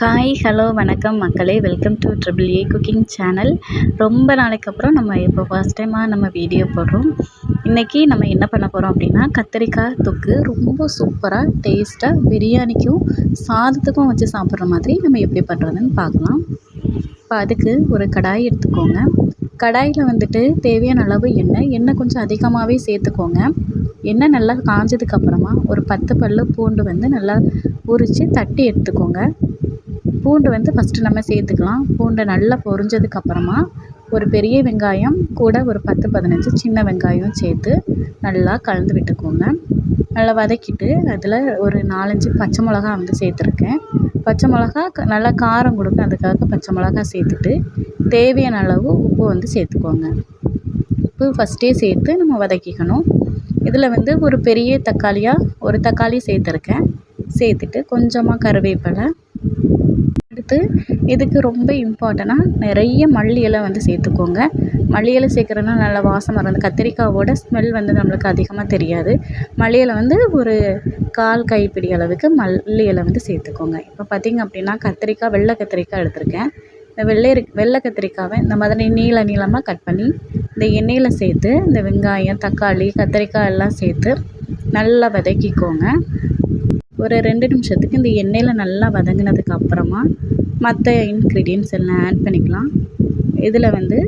Hi hello வணக்கம் மக்களே. Welcome to triple A cooking channel ரொம்ப நாளைக்கு அப்புறம் நம்ம இப்போ ஃபர்ஸ்ட் டைமாக நம்ம வீடியோ போடுறோம். இன்றைக்கி நம்ம என்ன பண்ண போகிறோம் அப்படின்னா கத்திரிக்காய் தொக்கு ரொம்ப சூப்பராக டேஸ்ட்டாக பிரியாணிக்கும் சாதத்துக்கும் வச்சு சாப்பிட்ற மாதிரி நம்ம எப்படி பண்ணுறதுன்னு பார்க்கலாம். இப்போ அதுக்கு ஒரு கடாய் எடுத்துக்கோங்க. கடாயில் வந்துட்டு தேவையான அளவு எண்ணெய் எண்ணெய் கொஞ்சம் அதிகமாகவே சேர்த்துக்கோங்க. எண்ணெய் நல்லா காஞ்சதுக்கப்புறமா ஒரு பத்து பல்லு பூண்டு வந்து நல்லா உரித்து தட்டி எடுத்துக்கோங்க. பூண்டு வந்து ஃபஸ்ட்டு நம்ம சேர்த்துக்கலாம். பூண்டை நல்லா பொரிஞ்சதுக்கப்புறமா ஒரு பெரிய வெங்காயம் கூட ஒரு பத்து பதினஞ்சு சின்ன வெங்காயம் சேர்த்து நல்லா கலந்து விட்டுக்கோங்க. நல்லா வதக்கிட்டு அதில் ஒரு நாலஞ்சு பச்சை மிளகா வந்து சேர்த்துருக்கேன். பச்சை மிளகா நல்லா காரம் கொடுக்கும் அதுக்காக பச்சை மிளகா சேர்த்துட்டு தேவையான அளவு உப்பு வந்து சேர்த்துக்கோங்க. உப்பு ஃபஸ்ட்டே சேர்த்து நம்ம வதக்கிக்கணும். இதில் வந்து ஒரு பெரிய தக்காளியாக ஒரு தக்காளி சேர்த்துருக்கேன். சேர்த்துட்டு கொஞ்சமாக கருவேப்பிலை அடுத்து இதுக்கு ரொம்ப இம்பார்ட்டனாக நிறைய மல்லி இலை வந்து சேர்த்துக்கோங்க. மல்லி இலை சேர்க்குறதுனால நல்லா வாசம் வரும் அந்த கத்திரிக்காவோட ஸ்மெல் வந்து நம்மளுக்கு அதிகமாக தெரியாது. மல்லி இலை வந்து ஒரு கால் கைப்பிடி அளவுக்கு மல்லி இலை வந்து சேர்த்துக்கோங்க. இப்போ பார்த்திங்க அப்படின்னா கத்திரிக்காய் வெள்ளை கத்திரிக்காய் எடுத்திருக்கேன். இந்த வெள்ளை வெள்ளை கத்திரிக்காவை இந்த மாதிரி நீள நீளமாக கட் பண்ணி இந்த எண்ணெயில் சேர்த்து இந்த வெங்காயம் தக்காளி கத்திரிக்காய் எல்லாம் சேர்த்து நல்லா வதக்கிக்கோங்க. ஒரு ரெண்டு நிமிஷத்துக்கு இந்த எண்ணெயில் நல்லா வதங்கினதுக்கு அப்புறமா மற்ற இன்க்ரீடியன்ஸ் எல்லாம் ஆட் பண்ணிக்கலாம். இதில் வந்து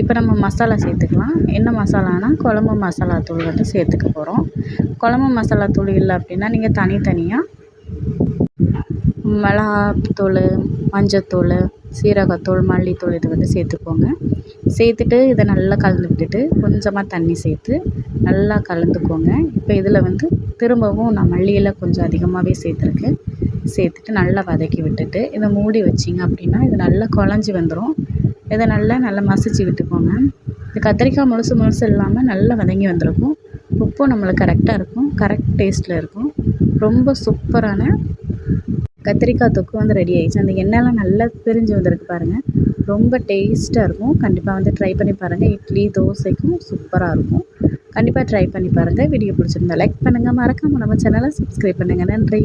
இப்போ நம்ம மசாலா சேர்த்துக்கலாம். என்ன மசாலானா குழம்பு மசாலா தூள் வந்து சேர்த்துக்க போகிறோம் குழம்பு மசாலா தூள் இல்லை அப்படின்னா நீங்கள் தனித்தனியாக மிளகாத்தூள் மஞ்சத்தூள் சீரகத்தூள் மல்லித்தூள் இது வந்து சேர்த்துக்கோங்க. சேர்த்துட்டு இதை நல்லா கலந்து விட்டுட்டு கொஞ்சமாக தண்ணி சேர்த்து நல்லா கலந்துக்கோங்க. இப்போ இதில் வந்து திரும்பவும் நான் மல்லி இலை கொஞ்சம் அதிகமாகவே சேர்த்துருக்கேன். சேர்த்துட்டு நல்லா வதக்கி விட்டுட்டு இதை மூடி வச்சிங்க அப்படின்னா இது நல்லா குழஞ்சி வந்துடும் இதை நல்லா நல்லா மசிச்சு விட்டுக்கோங்க. இது கத்திரிக்காய் முழுசு முழுசு இல்லாமல் நல்லா வதங்கி வந்திருக்கும். உப்பும் நம்மளுக்கு கரெக்டாக இருக்கும். கரெக்ட் டேஸ்ட்டில் இருக்கும். ரொம்ப சூப்பரான கத்திரிக்காய் தொக்கு வந்து ரெடி ஆகிடுச்சு அந்த எண்ணெயெலாம் நல்லா பிரிஞ்சு வந்திருக்கு பாருங்கள் ரொம்ப டேஸ்ட்டாக இருக்கும். கண்டிப்பாக வந்து ட்ரை பண்ணி பாருங்கள் இட்லி தோசைக்கும் சூப்பராக இருக்கும். கண்டிப்பாக ட்ரை பண்ணி பாருங்கள் வீடியோ பிடிச்சிருந்தா லைக் பண்ணுங்கள் மறக்காமல் நம்ம சேனலை சப்ஸ்கிரைப் பண்ணுங்கள் நன்றி.